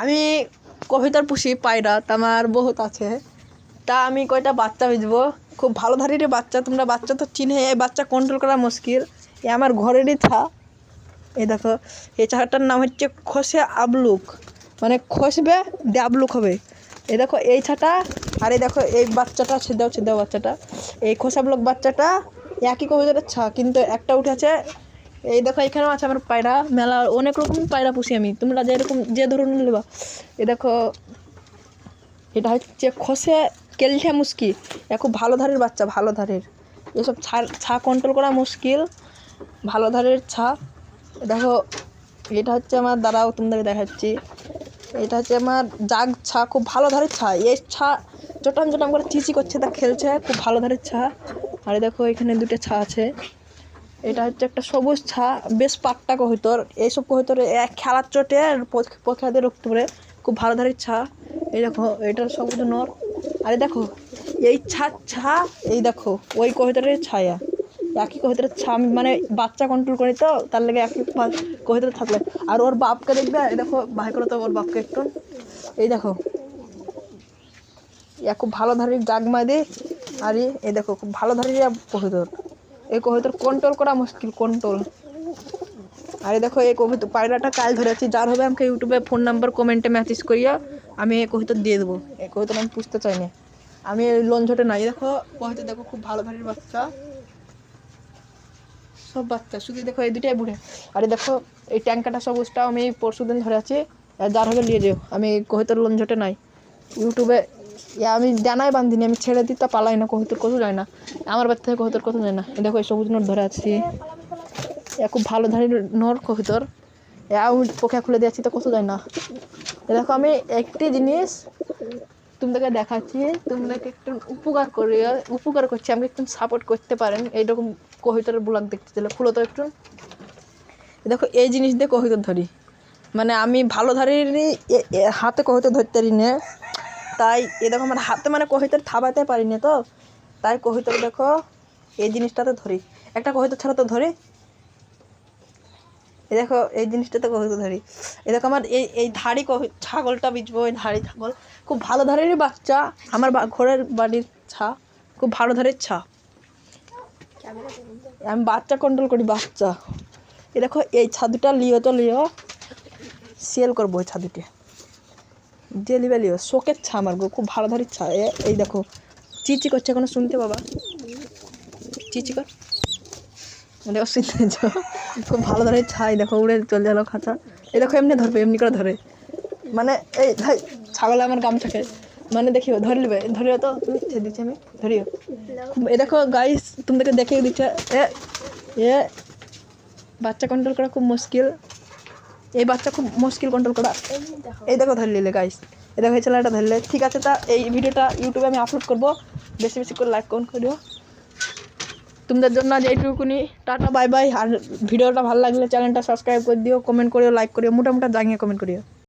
আমি কবিতার পুষি, পায়রা, তা আমার বহুত আছে। তা আমি কয়টা বাচ্চা বেচবো? খুব ভালো ধারেরই বাচ্চা, তোমরা বাচ্চা তো চিনে এই বাচ্চা কন্ট্রোল করা মুশকিল। এ আমার ঘরেরই ছা এই দেখো এই চাটার নাম হচ্ছে খসে আবলুক। মানে খসবে দিয়ে আবলুক হবে। এই দেখো, এই ছাটা আর এই দেখো, এই বাচ্চাটা ছেদাও ছেদাও বাচ্চাটা। এই খোসাবলক বাচ্চাটা একই কবিতার ছা, কিন্তু একটা উঠেছে এই দেখো, এখানেও আছে আমার পায়রা মেলা, অনেক রকম পায়রা পুষি আমি। তোমরা যেরকম যে ধরনের নেবা। এই দেখো, এটা হচ্ছে খসে কেলঠে মুশকিল। এ খুব ভালো ধারের বাচ্চা, ভালো ধারের। এসব ছা ছা কন্ট্রোল করা মুশকিল। ভালো ধারের ছা। দেখো, এটা হচ্ছে আমার, দাঁড়াও, তোমাদের দেখাচ্ছি। এটা হচ্ছে আমার জাগ ছা, খুব ভালো ধারের ছা। এই ছা চটাম চটাম করে চিচি করছে, তা খেলছে, খুব ভালো ধারের ছা। আর দেখো, এখানে দুটো ছা আছে। এটা হচ্ছে একটা সবুজ ছা, বেশ পাট্টা কহিতর। এইসব কহিতর এক খেলার চোটে পক্ষাদের পরে খুব ভালো ধারের ছা। এই দেখো এটা সবুজ নর। আরে দেখো, এই ছা ছা, এই দেখো, ওই কহিতরের ছায়া। একই কহিতরের ছা মানে বাচ্চা কন্ট্রোল করি তো, তার লেগে একই কহিতরে থাকলে। আর ওর বাপকে দেখবে, এই দেখো, ভাই করে তো ওর বাপকে একটু। এই দেখো খুব ভালো ধারের জাগমা দে আর, এই দেখো, খুব ভালো ধারের কহিতর। এই কহিতর কন্ট্রোল করা মুশকিল কন্ট্রোল আরে দেখো এই কবিতা পায়রাটা কাল ধরে আছি যার হবে আমাকে ইউটিউবে ফোন নাম্বার কমেন্টে মেসেজ করিয়া আমি এই কবিতা দিয়ে দেবো। এই কবিতা আমি পুষতে চাই না। আমি লোন ঝটে নাই, দেখো কবিতা দেখো খুব ভালো ধারের বাচ্চা। সব বাচ্চা, শুধু দেখো এই দুটাই বুড়ে। আরে দেখো, এই ট্যাঙ্কাটা সবুজটাও আমি পরশু দিন ধরে আছি যার হবে নিয়ে যেও। আমি কহিতর লোন ঝটে নাই। ইউটিউবে ইয়া, আমি জানাই বান্ধিনি, আমি ছেড়ে দিই তা পালাই না, কহিতর কত যায় না। আমার বাচ্চা থেকে কহিতর কত যায় না। দেখো, এই সবুজ নোট ধরে আছি। এ খুব ভালো ধারের নর কহিতর। এ আমি পোকা খুলে দিয়েছি তো কত যায় না। এ দেখো, আমি একটি জিনিস তোমাদেরকে দেখাচ্ছি। তোমাদেরকে একটু উপকার করে উপকার করছি, আমাকে একটু সাপোর্ট করতে পারেন। এইরকম কহিতরের ব্লগ দেখতে চাইলে। খুলো তো একটু। দেখো, এই জিনিস দিয়ে কহিতর ধরি। মানে আমি ভালো এ, হাতে কহিতর ধরতে পারি না। তাই এ দেখো আমার হাতে মানে কহিতর থাবাতে পারি না তো। তাই কহিতর দেখো, এই জিনিসটাতে ধরি। একটা কহিতর ছাড়া তো ধরি। এই দেখো, এই জিনিসটাতে কহিতর ধরি। এ দেখো আমার এই এই ধাড়ি কহি ছাগলটা বিচবো ওই ধাড়ি ছাগল। খুব ভালো ধারেরই বাচ্চা, আমার ঘরের বাড়ির ছা। খুব ভালো ধারের ছা। আমি বাচ্চা কন্ট্রোল করি, বাচ্চা। এই দেখো, এই ছাদুটা লিও তো লিও। সেল করব ওই ছাদুকে। যে লিবে শোকের ছা আমার গো, খুব ভালো ধারের ছা এই দেখো, চিচি করছে এখনও শুনতে বাবা চিচি কর। দেখো, শুনতে খুব ভালো ধরে ছাই দেখো, উড়ে চলে গেলো খাঁচা। এই দেখো, এমনি ধরবে, এমনি করে ধরে। মানে এই ভাই ছাগলে আমার গামছাকে মানে দেখিও, ধরে নেবে ধরিও তো তুমি দিচ্ছি আমি, ধরিও। এ দেখো গাইস তোমাদেরকে দেখিয়ে দিচ্ছে, এ এ, বাচ্চা কন্ট্রোল করা খুব মুশকিল। এই বাচ্চা খুব মুশকিল কন্ট্রোল করা। এই দেখো। ধরে নিলে গাইস এই দেখো এই ছেলেটা ধরলে। ঠিক আছে তা এই ভিডিওটা ইউটিউবে আমি আপলোড করব। বেশি বেশি করে লাইক কমেন্ট করিও। তোমাদের জন্য আজ এইটুকুনি। টাটা বাই বাই আর ভিডিওটা ভালো লাগলে চ্যানেলটা সাবস্ক্রাইব করে দিও কমেন্ট করিও লাইক করিও। মোটামুটি জাগিয়ে কমেন্ট করিও।